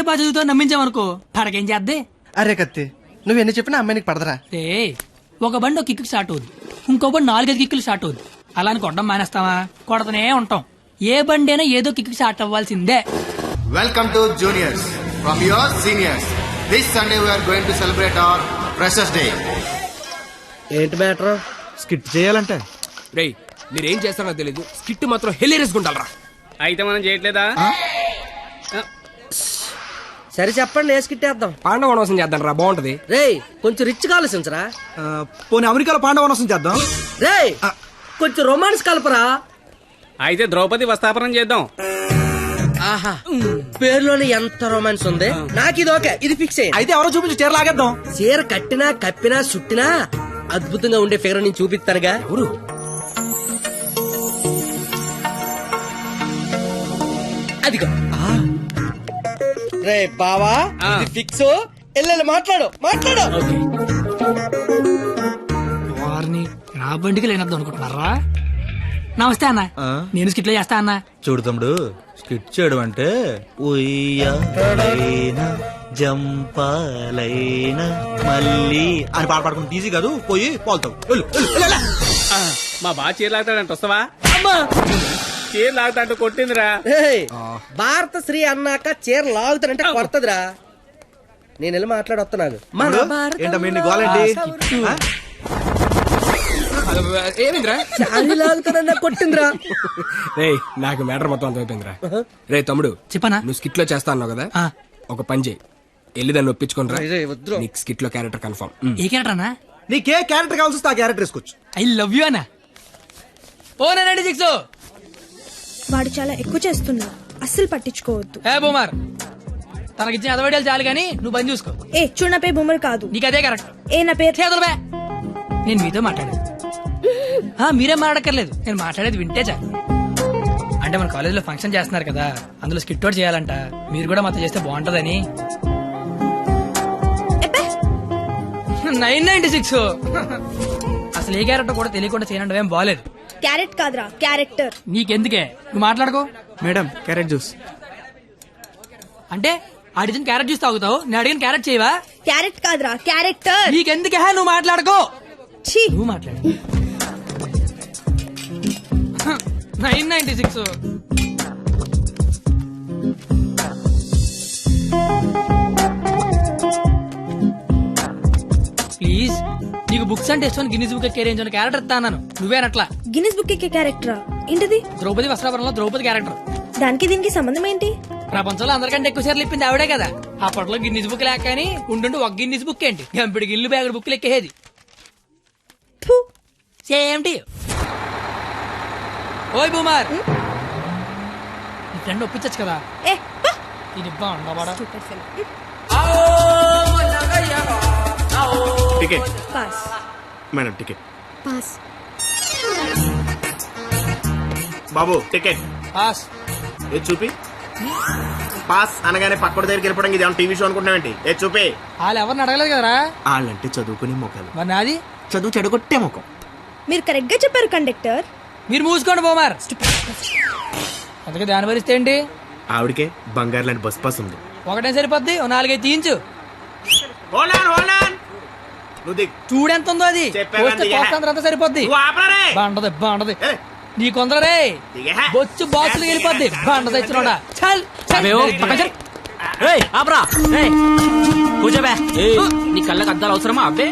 కంటే బాగా చదువుతావు నమ్మించామనుకో పడకేం చేద్దే? అరే కత్తి నువ్వు ఎన్ని చెప్పినా అమ్మాయి నీకు పడదరా. రే ఒక బండి ఒక కిక్కు స్టార్ట్ అవుద్ది. ఇంకో బండి నాలుగైదు కిక్కులు స్టార్ట్ అవుద్ది. అలా అని కొట్టడం మానేస్తావా? కొడతనే ఉంటాం. ఏ బండి అయినా ఏదో కిక్కు స్టార్ట్ అవ్వాల్సిందే. Welcome to juniors. From your seniors. This Sunday we are going to celebrate our Freshers Day. ఏంటి మ్యాటర్? స్కిట్ చేయాలంటే. రేయ్ మీరేం చేస్తారో తెలీదు. స్కిట్ మాత్రం హెలీరియస్ గుండాలరా అయితే మనం చేయట్లేదా? సరే చెప్పండి వేసుకిట్టేద్దాం పాండవ వనవాసం చేద్దాం రా బాగుంటది. రేయ్ కొంచెం రిచ్ ఆలోచించరా ఆ, పోనీ అమెరికాలో పాండవనసం చేద్దాం. రేయ్ కొంచెం రొమాన్స్ కలపరా. అయితే ద్రౌపది వస్తాపనం చేద్దాం. ఆహా పేరులోనే ఎంత రొమాన్స్ ఉంది? నాకు ఇది ఓకే ఇది ఫిక్స్ అయ్యింది అయితే ఎవరో చూపించి చీర లాగేద్దాం. చీర కట్టినా కప్పినా సుట్టినా అద్భుతంగా ఉండే ఫిగర్ నేను చూపిస్తానుగా. ఎవరు? అదిగో. రే బావా ఆ. ఇది ఫిక్స్? ఎల్లెల్లి మాట్లాడు మాట్లాడు. వారిని నా బండికి లేనద్దు అనుకుంటున్నారా? నమస్తే అన్న? నేను స్కిట్లో చేస్తా అన్న. చూడు తమ్ముడు స్కిట్ చేయడం అంటే జంపాలైనా మళ్ళీ అని పాట పాడుకుంటే ఈజీ కాదు. పోయి పోల్తావు. మా బాగా చీర లాగుతాడంట వస్తావా? చీర లాగుతాంటూ కొట్టిందిరా. భారత శ్రీ అన్నాక చీర లాగుతానంటే కొడతదిరా. నేను వెళ్ళి మాట్లాడొస్తున్నాను మన భారతం ఏంటమ్మా ఇన్ని గోలేంటి ఆ? ఏమైందిరా? శారీ లాగుతానన్నా కొట్టిందిరా. రేయ్ నాకు మ్యాటర్ మొత్తం అంత అయిపోయిందిరా. రే తమ్ముడు చెప్పనా? నువ్వు స్కిట్లో చేస్తా అన్నావు కదా? ఆ. ఒక పని చేయి. వెళ్ళి దాన్ని ఒప్పించుకొని రా రేయ్, రేయ్, వద్దురా. నీకు స్కిట్లో క్యారెక్టర్ కన్ఫర్మ్ ఏ క్యారెక్టర్ అన్నా నీకే క్యారెక్టర్ కావాల్సి వస్తే ఆ క్యారెక్టర్ వేసుకోవచ్చు. ఐ లవ్ యూ అన్న. ఓ నైన్టీ సిక్స్ వాడు చాలా ఎక్కువ చేస్తున్నా. అస్సలు పట్టించుకోవద్దు. ఏ బొమ్మర్ తనకిచ్చిన అదవడాలు చాలు కానీ నువ్వు బంద్ చూసుకో. ఏ చూడు నా పేరు బొమ్మరు కాదు. నీకు అదే కరెక్ట్. ఏ నా పేరు? చేతులు బే. నేను మీతో మాట్లాడేది. ఆ, మీరేం మాట్లాడక్కర్లేదు. నేను మాట్లాడేది వింటే చాలు. అంటే మన కాలేజీలో ఫంక్షన్ చేస్తున్నారు కదా అందులో స్కిట్ అవుట్ చేయాలంట. మీరు కూడా మాతో చేస్తే బాగుంటదని. ఎబ్బే, నైన్ నైన్టీ సిక్స్. అసలు ఏ క్యారెక్టర్ కూడా తెలియకుండా చేయడం ఏం బాగాలేదు క్యారెట్ కాదురా క్యారెక్టర్. నీకెందుకే? నువ్వు మాట్లాడుకో. Madam carrot juice. అంటే అడిగిన క్యారెట్ జ్యూస్ తాగుతావు? నేను అడిగిన క్యారెట్ చేయవా? క్యారెట్ కాదురా క్యారెక్టర్. నీకెందుకే? నువ్వు మాట్లాడుకో. ఛీ. నువ్వు మాట్లాడు. Nine ninety six. బుక్స్ అంటే ఇష్టం గిన్నీస్ బుక్ కెరీర్ క్యారెక్టర్ ఇస్తా అన్నాను నువ్వేనట్లా గిన్నిస్ బుక్ ఎక్కే క్యారెక్టరా ఏంటిది? ద్రౌపది వస్త్రాపురంలో ద్రౌపది క్యారెక్టర్ దానికి దీనికి సంబంధం ఏంటి? ప్రపంచంలో అందరికంటే ఎక్కువ సార్లు ఇప్పింది ఆవిడే కదా. అప్పట్లో గిన్నీస్ బుక్ లేక కానీ ఉండుండి ఒక గిన్నీస్ బుక్ ఏంటి? గంపిడి గిల్లు బ్యాగుడు బుక్లు ఎక్కేది ఫు, సేమ్ టు ఓయ్ బూమార్. నీ ఫ్రెండ్ ఒప్పించచ్చు కదా. ఏ. ఇది బాగుండవాడా ticket pass madam ticket pass బాబు టికెట్ పాస్ ఏ చూపి? పాస్ అనగానే పక్కడి దగ్గరికి వెళ్ళిపోవడం ఇది టీవీ షో అనుకుంటున్నావేంటి ఏ చూపి? వాళ్ళు ఎవరిని అడగలేదు కదరా? వాళ్ళంటే చదువుకునే మొక్కలు మరి నాది? చదువు చెడగొట్టే ముఖం. మీరు కరెక్ట్గా చెప్పారు కండక్టర్ మీరు మూసుకోండి బోమార్. అందుకే దాని భరిస్తే ఏంటి? ఆవిడకే బంగారు లాంటి బస్ పాస్ ఉంది. ఒకటే సరిపోద్ది ఓ నాలుగైదు తీయించు. Hold on, hold on. చూడెంత ఉందో అది? అంత సరిపోద్ది. బాగుంటది బాగుంటది నీ కొందరే. బొచ్చు బాక్సులు వెళ్ళిపోద్ది బాగుంటది ఇచ్చినోడా. చల్ చల్. ఆపరా. కూర్చోబే. నీ కళ్ళకి అద్దాలు అవసరమా? అబ్బే.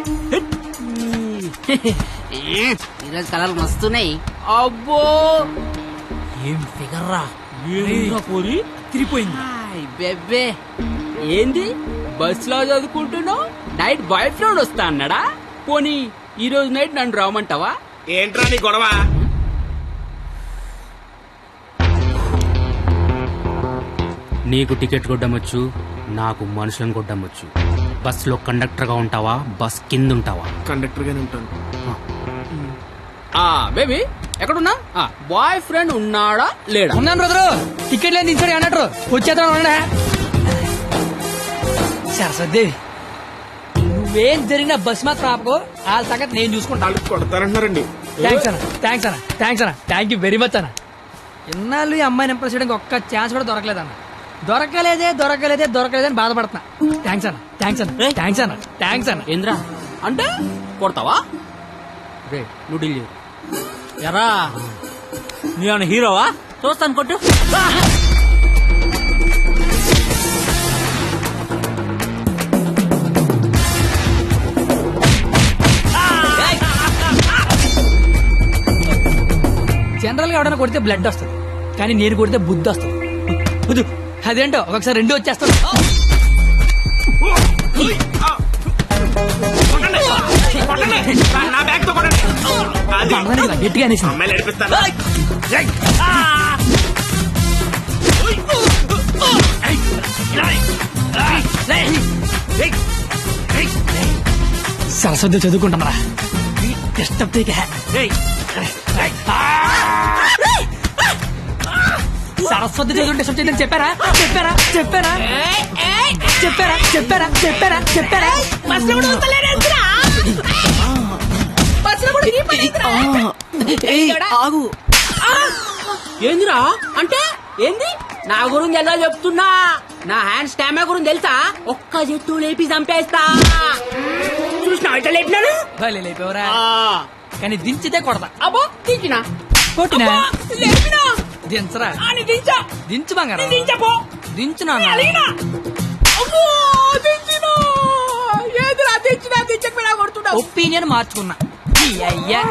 ఈరోజు కలర్ మస్తున్నాయి. అబ్బో. ఏం ఫిగర్ రా తిరిగిపోయింది బెబ్బే. ఏంది? బస్లో చదువుకుంటున్నావు? నైట్ బాయ్ ఫ్రెండ్ వస్తా అన్నాడా? పోనీ ఈ రోజు నైట్ నన్ను రావమంటావా ఏంట్రా నీ గొడవ? నీకు టికెట్ కొట్టమొచ్చు నాకు మనుషులను కొట్టమొచ్చు. బస్సులో కండక్టర్గా ఉంటావా? బస్ కింద ఉంటావా? కండక్టర్ గానే ఉంటాను. ఆ. బేబీ ఎక్కడున్నా? బాయ్ ఫ్రెండ్ ఉన్నాడా? లేడా? ఉన్నాను బ్రదరు. టికెట్ లేని దించాడు అన్నట్టు. వచ్చేద్దాం ఉండే సరస్వదేవి నువ్వేం జరిగిన బస్ మాత్రం ఆపకు. వాళ్ళ సంగతి నేను చూసుకుంటా. వాళ్ళు కొడతారంటున్నారండి థ్యాంక్స్ అన్న థ్యాంక్స్ అన్న థ్యాంక్స్ అన్న. థ్యాంక్ యూ వెరీ మచ్ అన్న. ఇన్నాళ్ళు ఈ అమ్మాయిని ఇంప్రెస్ చేయడానికి ఒక్క ఛాన్స్ కూడా దొరకలేదన్న. దొరకలేదే దొరకలేదే దొరకలేదే అని బాధపడుతున్నా. థ్యాంక్స్ అన్న థ్యాంక్స్ అన్న థ్యాంక్స్ అన్న థ్యాంక్స్ అన్న. ఏంద్రా? అంటే కొడతావా? రే నువ్వు డీల్ ఎరా? నేను హీరోవా? చూస్తాను కొట్టు. జనరల్గా ఎవడైనా కొడితే బ్లడ్ వస్తుంది. కానీ నేను కొడితే బుద్ధి వస్తుంది. బుద్ధు అదేంటో? ఒకసారి రెండు వచ్చేస్తాను. గట్టిగా అనేసి సరస్వతి చదువుకుంటామరా. డిస్టర్బ్ చేయక సరస్వతి చదువుకుంటే డిస్టర్బ్ చేయదని చెప్పారా? చెప్పారా? చెప్పారా? చెప్పారా? చెప్పారా? చెప్పారా? చెప్పారా? ఆగు. ఏందిరా? అంటే ఏంది? నా గురించి ఎలా చెప్తున్నా? నా హ్యాండ్ స్టామా గురించి తెలుసా? ఒక్క చెట్టు లేపి చంపేస్తా. చూసిన ఇట్లా లేపినాను భలే లేపేవరా. కానీ దించితే కొడతా. అబ్బో దించినా కొట్టినా? లేపినా? దించరా? దించా. దించు బంగారం. దించపో దించు నాన్న. ఒపీనియన్ మార్చుకున్నా. అయ్యా.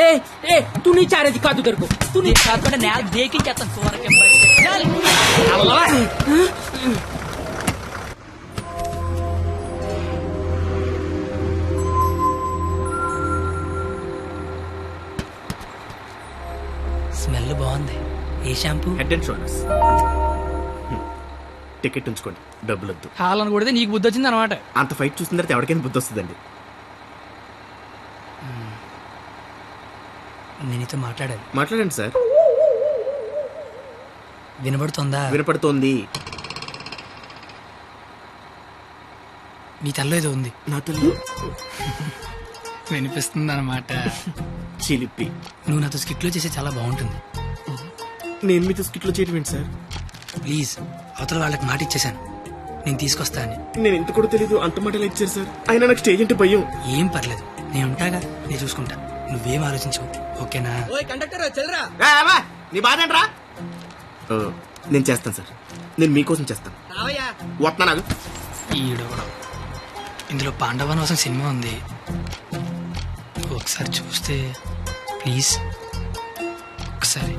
ఏ ఏ తు నీ చారేది కాదు దొరుకు. తు నీ నీ కాకుండా నేల దేకించేస్తాను చూరకే ఏ shampoo? Head and shoulders ticket ఉంచుకోండి. డబ్బులు వద్దు హాలను కొడితే నీకు బుద్ధి వచ్చింది అనమాట అంత ఫైట్ చూసిన తర్వాత ఎవరికైనా బుద్ధి వస్తుందండి. నేను నీతో మాట్లాడాను మాట్లాడండి సార్. వినబడుతుందా? వినపడుతోంది. నీ తల్లో ఏదో ఉంది. నా తల్లి? వినిపిస్తుంది అనమాట చిలిపి. నువ్వు నాతో స్కిట్లో చేస్తే చాలా బాగుంటుంది. నేను మీతో స్కిట్లో చేయడం ఏంటి సార్? ప్లీజ్ అవతల వాళ్ళకి మాట ఇచ్చేశాను. నేను తీసుకొస్తా అని నేను ఎంత కూడా తెలీదు అంత మాటలు ఇచ్చారు సార్? అయినా నాకు స్టేజ్ అంటే భయం. ఏం పర్లేదు. నేను ఉంటాగా నేను చూసుకుంటా. నువ్వేం ఆలోచించవు ఓకేనా? కండక్టర్ చెల్లరా. నీ బాధ నేను చేస్తాను సార్. నేను మీకోసం చేస్తాను. రావయ్యా. వస్తున్నా నాకు ఈడు కూడా. ఇందులో పాండవనవసం సినిమా ఉంది. ఒకసారి చూస్తే ప్లీజ్. ఒకసారి.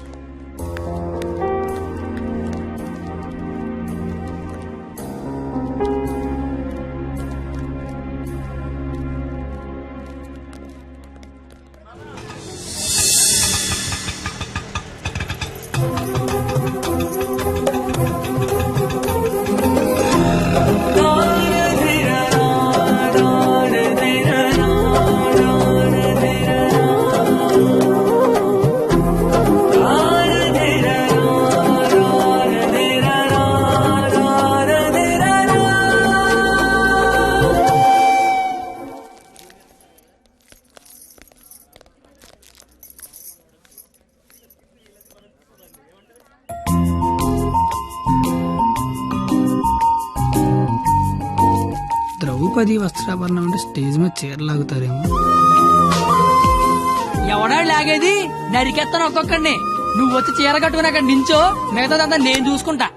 ద్రౌపది వస్త్రాభరణం అంటే స్టేజ్ మీద చీరలాగుతారేమో ఎవడా లాగేది? నరికెత్తను ఒక్కొక్కడిని. నువ్వు వచ్చి చీర కట్టుకుని అక్కడ నించో మిగతాదంతా నేను చూసుకుంటా.